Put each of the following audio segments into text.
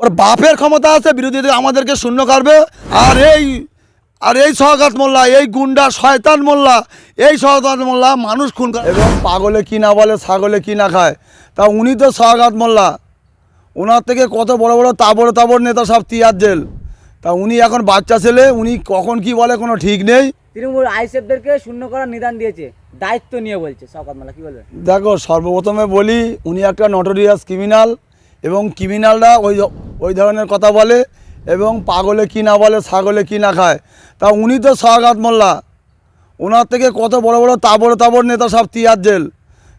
ওর বাপের ক্ষমতা আছে বিরোধীদের আমাদেরকে শূন্য করবে। আর এই আর এই সহগাত মোল্লা এই গুন্ডা শয়তান মোল্লা এই সহগাত মোল্লা মানুষ খুন করে। এবং পাগলে কি না বলে ছাগলে কি না খায় তা উনি তো সহগাত মোল্লা। ওনার থেকে কত বড় বড় তাবড় তাবড় নেতা সব তিয়ার জেল। তা উনি এখন বাচ্চা ছেলে উনি কখন কি বলে কোনো ঠিক নেই। তৃণমূল আইসেফদেরকে শূন্য করার নিদান দিয়েছে দায়িত্ব নিয়ে বলছে শওকত মোল্লা কি বলবেন? দেখো সর্বপ্রথমে বলি উনি একটা নটোরিয়াস ক্রিমিনাল এবং ক্রিমিনালরা ওই ওই ধরনের কথা বলে এবং পাগলে কি না বলে, ছাগলে কি না খায়। তা উনি তো সহাগাত মোল্লা। ওনার থেকে কত বড় বড় তাবড় তাবড় নেতা সব তিয়ার জেল।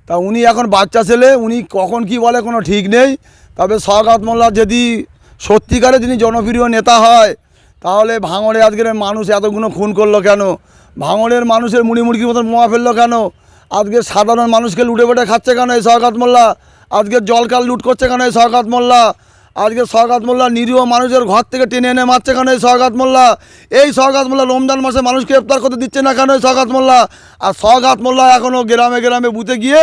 তা উনি এখন বাচ্চা ছেলে, উনি কখন কি বলে কোনো ঠিক নেই। তবে সহাগাত মোল্লা যদি সত্যিকারে যিনি জনপ্রিয় নেতা হয়, তাহলে ভাঙড়ে আজকের মানুষ এতগুলো খুন করল কেন? ভাঙড়ের মানুষের মুড়ি মুড়কির মতন মোয়া ফেলল কেন? আজকে সাধারণ মানুষকে লুটে পেটে খাচ্ছে কেন এই সরকাত মোল্লা? আজকে জলকাল লুট করছে কেন সরকার মোল্লা? আজকে সরকাত মোল্লা নিরীহ মানুষের ঘর থেকে টেনে এনে মারছে কেন এই সরকাত মোল্লা? এই সরকাত মোল্লা রমজান মাসে মানুষকে ইফতার করতে দিচ্ছে না কেন এই সরকাত মোল্লা? আর সরকাত মোল্লা এখনও গ্রামে গ্রামে বুথে গিয়ে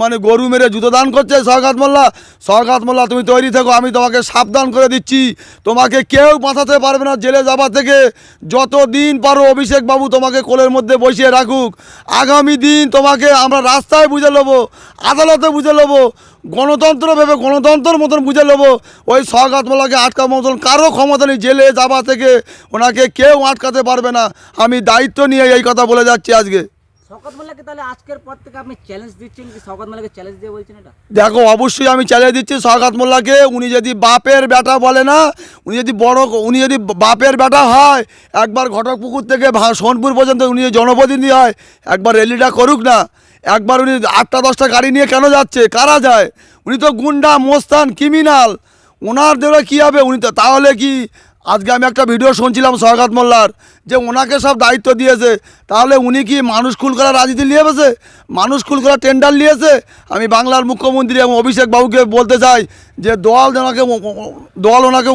মানে গরু মেরে জুতো দান করছে সরকাত মোল্লা। সরকাত মোল্লা, তুমি তৈরি থেকো, আমি তোমাকে সাবধান করে দিচ্ছি। তোমাকে কেউ বাঁচাতে পারবে না জেলে যাবা থেকে। যত দিন পারো অভিষেক বাবু তোমাকে কোলের মধ্যে বসিয়ে রাখুক। আগামী দিন তোমাকে আমরা রাস্তায় বুঝে নেব, আদালতে বুঝে নেব। গণতন্ত্র ভেবে গণতন্ত্র মতন বুঝে নেব। ওই সরকাত মোল্লাকে আটকার মতন কারও ক্ষমতা নেই জেলে যাবা থেকে ওনাকে কেউ আটকাতে পারবে না। আমি দায়িত্ব নিয়ে এই কথা বলে যাচ্ছি আজকে। দেখো অবশ্যই আমি চ্যালেঞ্জ দিচ্ছি সরকাত মোল্লাকে উনি যদি বাপের বেটা বলে না উনি যদি বড় উনি যদি বাপের বেটা হয় একবার ঘটকপুকুর থেকে সোনপুর পর্যন্ত উনি জনপ্রতিনিধি হয় একবার র্যালিটা করুক না। একবার উনি আটটা, দশটা গাড়ি নিয়ে কেন যাচ্ছে? কারা যায়? উনি তো গুন্ডা, মোস্তান, ক্রিমিনাল। ওনার দেওয়া কী হবে? উনি তো তাহলে কি আজকে আমি একটা ভিডিও শুনছিলাম সরকাত মোল্লার, যে ওনাকে সব দায়িত্ব দিয়েছে। তাহলে উনি কি মানুষ খুল করার রাজনীতি নিয়ে বসে মানুষ খুল করার টেন্ডার নিয়েছে? আমি বাংলার মুখ্যমন্ত্রী এবং অভিষেক বাবুকে বলতে চাই যে দল ওনাকে দল ওনাকে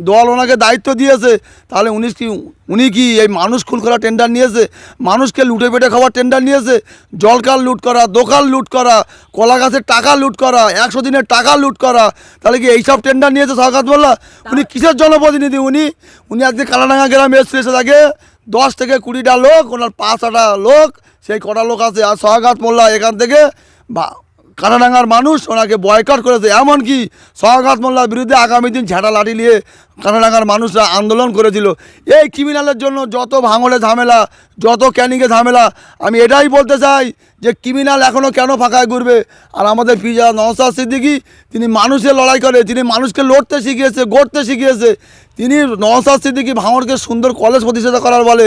দল ওনাকে দায়িত্ব দিয়েছে তাহলে উনি কি উনি কি এই মানুষ খুল করা টেন্ডার নিয়েছে? মানুষকে লুটে পেটে খাওয়ার টেন্ডার নিয়েছে? জলকাল লুট করা দোকান লুট করা কলা গাছের টাকা লুট করা একশো দিনের টাকা লুট করা তাহলে কি এইসব টেন্ডার নিয়েছে সরকার বললা উনি কিসের জনপ্রতিনিধি উনি? উনি আজকে কালাডাঙ্গা গ্রামে এসে এসে থাকে দশ থেকে কুড়িটা লোক ওনার পাঁচটা লোক সেই কটা লোক আছে আর সহাগাত মোল্লা এখান থেকে বা কানাডাঙ্গার মানুষ ওনাকে বয়কট করেছে। এমনকি সহাগাত মোল্লার বিরুদ্ধে আগামী দিন ঝাঁটা লাঠি নিয়ে কানাডাঙ্গার মানুষরা আন্দোলন করেছিল। এই ক্রিমিনালের জন্য যত ভাঙলে ঝামেলা, যত ক্যানিংয়ে ঝামেলা, আমি এটাই বলতে চাই যে ক্রিমিনাল এখনও কেন ফাঁকায় ঘুরবে? আর আমাদের পিজা নওসাদ সিদ্দিকি, তিনি মানুষের লড়াই করে, তিনি মানুষকে লড়তে শিখিয়েছে, গড়তে শিখিয়েছে। তিনি নওসাদ সিদ্দিকি ভাঙড়কে সুন্দর কলেজ প্রতিষ্ঠা করার বলে,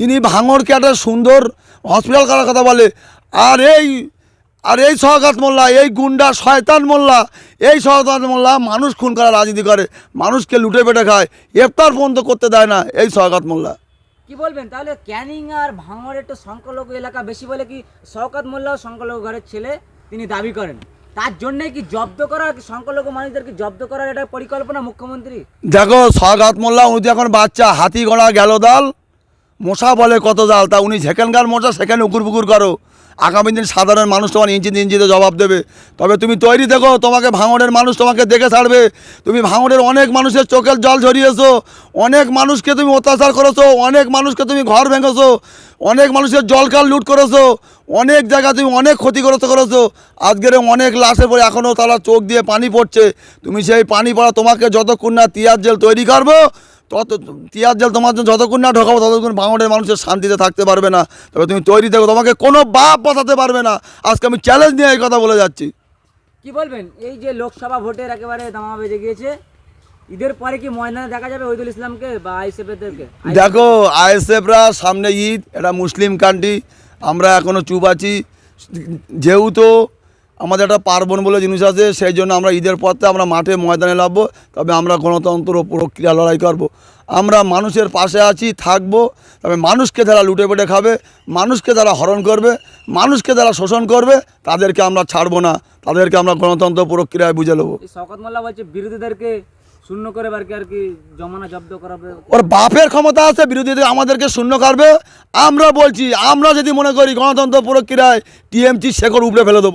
তিনি ভাঙড়কে একটা সুন্দর হসপিটাল করার কথা বলে। আর এই আর এই সহগাত মোল্লা এই গুন্ডা শয়তান মোল্লা এই শয়তান মোল্লা মানুষ খুন করা রাজনীতি করে মানুষকে লুটে পেটে খায় ইফতার পর্যন্ত করতে দেয় না এই সহগাত মোল্লা। কি বলবেন? তাহলে ক্যানিং আর ভাঙড়ের একটু সংখ্যালঘু এলাকা বেশি বলে কি শওকত মোল্লাও সংখ্যালঘু ঘরের ছেলে তিনি দাবি করেন। তার জন্যে কি জব্দ করা সংখ্যালঘু মানুষদেরকে জব্দ করার এটা পরিকল্পনা মুখ্যমন্ত্রী? দেখো সহগাত মোল্লা উনি এখন বাচ্চা হাতি ঘোড়া গেল দাল মশা বলে কত জাল তা উনি যেখানকার মশা সেখানে উকুর পুকুর করো। আগামী দিন সাধারণ মানুষ তোমার ইঞ্চি ইঞ্চিতে জবাব দেবে। তবে তুমি তৈরি থেকো, তোমাকে ভাঙড়ের মানুষ তোমাকে দেখে ছাড়বে। তুমি ভাঙড়ের অনেক মানুষের চোখের জল ঝরিয়েছো, অনেক মানুষকে তুমি অত্যাচার করেছ, অনেক মানুষকে তুমি ঘর ভেঙেছো, অনেক মানুষের জলকাল লুট করেছ, অনেক জায়গা তুমি অনেক ক্ষতি করেছ। করেছ আজকের অনেক লাশের পরে এখনও তারা চোখ দিয়ে পানি পড়ছে। তুমি সেই পানি পড়া তোমাকে যতক্ষণ না তিয়ার জেল তৈরি করব তত তিয়ার জল তোমার জন্য যতক্ষণ না ঢোকাবো ততক্ষণ ভাঙড়ের মানুষের শান্তিতে থাকতে পারবে না। তবে তুমি তৈরি থেকো তোমাকে কোনো বাপ বসাতে পারবে না। আজকে আমি চ্যালেঞ্জ নিয়ে এই কথা বলে যাচ্ছি। কি বলবেন? এই যে লোকসভা ভোটের একেবারে দামা বেজে গিয়েছে। ঈদের পরে কি ময়দানে দেখা যাবে ওইদুল ইসলামকে বা আইসেফেদেরকে দেখো আইএসএফরা সামনে ঈদ এটা মুসলিম কান্ট্রি আমরা এখনও চুপ আছি। যেহেতু আমাদের একটা পার্বণ বলে জিনিস আছে সেই জন্য আমরা ঈদের পথে আমরা মাঠে ময়দানে নামবো তবে আমরা গণতন্ত্র প্রক্রিয়া লড়াই করব। আমরা মানুষের পাশে আছি থাকব তবে মানুষকে যারা লুটে পেটে খাবে মানুষকে যারা হরণ করবে মানুষকে যারা শোষণ করবে তাদেরকে আমরা ছাড়বো না তাদেরকে আমরা গণতন্ত্র প্রক্রিয়ায় বুঝে নেব। মোল্লা বলছে বিরোধীদেরকে শূন্য করে আর কি আর কি জমানা জব্দ করাবে? ওর বাপের ক্ষমতা আছে বিরোধীদের আমাদেরকে শূন্য করবে। আমরা বলছি আমরা যদি মনে করি গণতন্ত্র প্রক্রিয়ায় টিএমসি শেখর উপরে ফেলে দেবো।